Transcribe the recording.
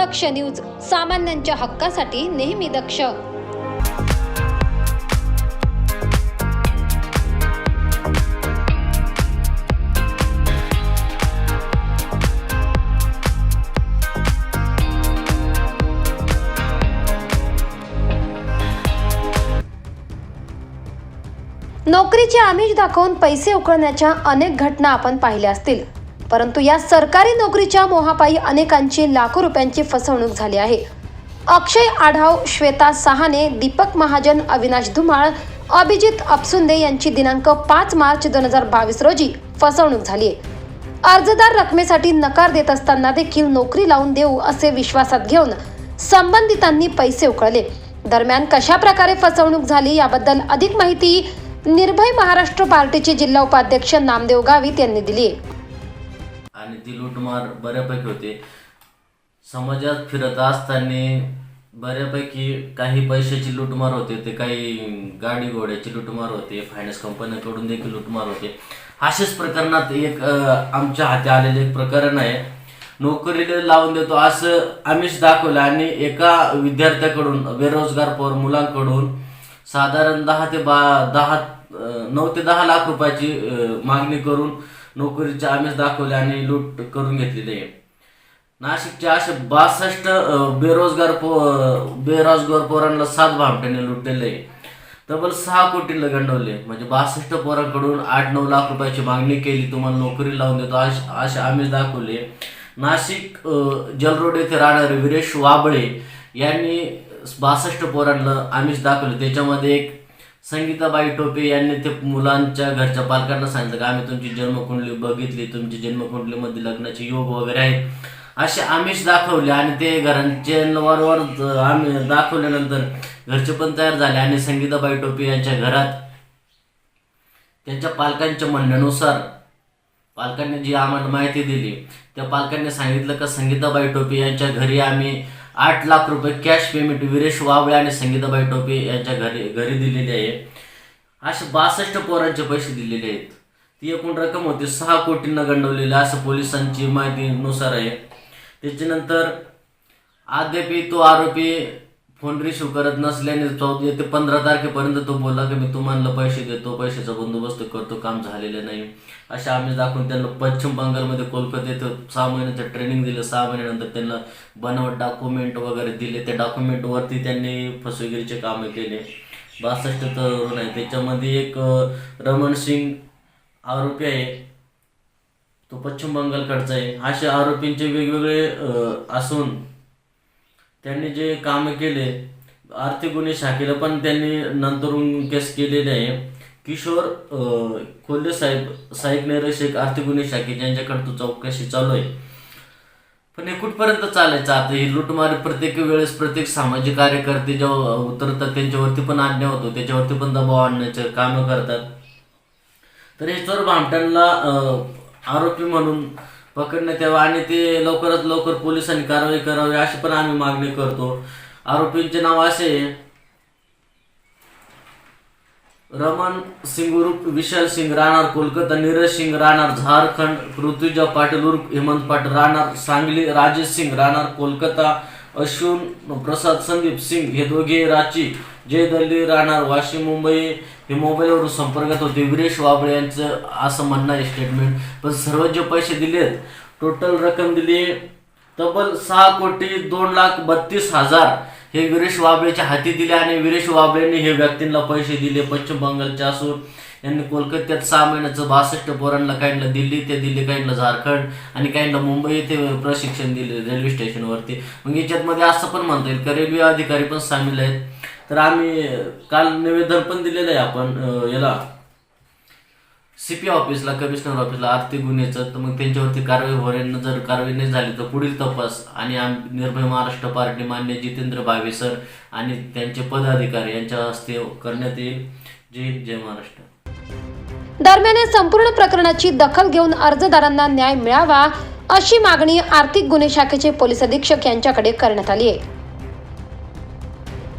दक्ष news सामान्यांच्या हक्कासाठी नेहमी दक्ष. नोकरीचे आमिष दाखवून पैसे उकळण्याच्या अनेक घटना आपण पाहिल्या असतील. परंतु या सरकारी नोकरीच्या मोहापायी अनेकांची लाखो रुपयांची फसवणूक झाली आहे. अक्षय आढाव श्वेता सहाने दीपक महाजन अविनाश धुमाळ अभिजित अपसुंदे यांची दिनांक पाच मार्च दोन हजार बावीस रोजी फसवणूक झाली आहे. अर्जदार रकमेसाठी नकार देत असताना देखील नोकरी लावून देऊ असे विश्वासात घेऊन संबंधितांनी पैसे उकळले. दरम्यान कशा प्रकारे फसवणूक झाली याबद्दल अधिक माहिती निर्भय महाराष्ट्र पार्टीचे जिल्हा उपाध्यक्ष नामदेव गावित यांनी दिली आहे. आणि ती लूटमार बऱ्यापैकी होते. समाजात फिरत असताना बऱ्यापैकी काही पैशाची लूटमार होते ते काही गाडी घोड्याची लूटमार होते फायनान्स कंपन्यांकडून देखील लूटमार होते. अशाच प्रकरणात एक आमच्या हाती आलेलं एक प्रकरण आहे. नोकरीला लावून देतो असं आमिष दाखवलं आणि एका विद्यार्थ्याकडून बेरोजगार पोर मुलांकडून साधारण दहा ते बा दहा नऊ ते दहा लाख रुपयाची मागणी करून नोकरीचे आमिष दाखवले आणि लूट करून घेतलेली आहे नाशिकचे असे बासष्ट बेरोजगार पो बेरोजगार पोरांना सात भामट्याने लुटलेले आहे तब्बल सहा कोटीला गंडवले. म्हणजे बासष्ट पोरांकडून आठ नऊ लाख रुपयाची मागणी केली. तुम्हाला नोकरी लावून देतो अश असे आमिष दाखवले. नाशिक जलरोड येथे राहणारे वीरेश वाबळे यांनी बासष्ट पोरांना आमिष दाखवले. त्याच्यामध्ये एक संगीताबाई टोपे यांनी ते मुलांच्या घरच्या पालकांना सांगितलं की आम्ही तुमची जन्मकुंडली बघितली तुमची जन्मकुंडलीमध्ये लग्नाचे योग वगैरे आहेत. असे आमिष दाखवले आणि ते घरांचे वारंवार आम्ही दाखवल्यानंतर घरचे पण तयार झाले आणि संगीताबाई टोपे यांच्या घरात त्यांच्या पालकांच्या म्हणण्यानुसार पालकांनी जी आम्हाला माहिती दिली त्या पालकांनी सांगितलं का संगीताबाई टोपे यांच्या घरी आम्ही आठ लाख रुपये कॅश पेमेंट विरेश वावळे आणि संगीताबाई टोपे यांच्या घरी घरी दिलेली आहे. असे बासष्ट पोरांचे पैसे दिलेले आहेत. ती एकूण रक्कम होती सहा कोटींना गंडवलेली असं पोलिसांची माहितीनुसार आहे. त्याच्यानंतर अद्यापही तो आरोपी फोन रिसिव्ह करत नसल्याने चौदा ते पंधरा तारखेपर्यंत तो बोलला की मी तुम्हाला पैसे देतो पैशाचा बंदोबस्त करतो काम झालेलं नाही. अशा आम्ही दाखवून त्यांना पश्चिम बंगालमध्ये कोलकाता येथे सहा महिन्याचं ट्रेनिंग दिलं सहा महिन्यानंतर त्यांना बनावट डॉक्युमेंट वगैरे दिले. त्या डॉक्युमेंटवरती त्यांनी फसवेगिरीचे कामं केले. बासष्ट तरुण आहे त्याच्यामध्ये एक रमण सिंग आरोपी आहे. तो पश्चिम बंगालकडचा आहे. असे आरोपींचे वेगवेगळे असून त्यांनी जे काम केले आर्थिक गुन्हे शाखेला पण त्यांनी नंतरून केस केलेले आहे. किशोर खोले साहेब साहेब निरीक्षक आर्थिक गुन्हे शाखे ज्यांच्याकडे चौकशी चालू आहे? पण हे कुठपर्यंत चालायचं? आता ही लूटमारी प्रत्येक वेळेस प्रत्येक सामाजिक कार्यकर्ते जेव्हा उतरतात त्यांच्यावरती पण आज्ञा होतो त्याच्यावरती पण दबाव आणण्याचे कामं करतात. तर हे चोर भामट्यांना आरोपी म्हणून पकडण्यात यावं आणि ते लवकरात लवकर पोलिसांनी कारवाई करावी अशी पण आम्ही मागणी करतो. आरोपींचे नाव असे रमन सिंग उर्फ विशाल सिंग राहणार कोलकाता नीरज सिंग राहणार झारखंड ऋतुजा पाटील उर्फ हेमंत पाटील राहणार सांगली राजेश सिंग राहणार कोलकाता अश्विन प्रसाद संदीप सिंग हे दोघे रांची जय दल्ली राहणार वाशिम मुंबई. हे मोबाईलवरून संपर्कात होते विरेश वाबळे यांचं असं म्हणणं आहे स्टेटमेंट पण सर्व जे पैसे दिलेत टोटल रक्कम दिली तब्बल सहा कोटी दोन लाख बत्तीस हजार हे विरेश वाबळेच्या हाती दिले आणि विरेश वाबळेंनी हे व्यक्तींना पैसे दिले. पश्चिम बंगालचे असून यांनी कोलकात्यात सहा महिन्याचं बासष्ट पोरांना काहींना दिल्ली ते दिल्ली काहींना झारखंड आणि काहींना मुंबई येथे प्रशिक्षण दिले रेल्वे स्टेशनवरती. मग याच्यातमध्ये असं पण म्हणता येईल का रेल्वे अधिकारी पण सामील आहेत? तर आम्ही काल निवेदन पण दिलेलं आहे आपण याला सी पी ऑफिसला कमिशनर ऑफिसला आर्थिक गुन्ह्याचं तर मग त्यांच्यावरती कारवाई होण्यानं जर कारवाई नाही झाली तर पुढील तपास. आणि आम निर्भय महाराष्ट्र पार्टी मान्य जितेंद्र भावे सर आणि त्यांचे पदाधिकारी यांच्या हस्ते करण्यात येईल. जय जय महाराष्ट्र. दरम्यान या संपूर्ण प्रकरणाची दखल घेऊन अर्जदारांना न्याय मिळावा अशी मागणी आर्थिक गुन्हे शाखेचे पोलीस अधीक्षक यांच्याकडे करण्यात आली आहे.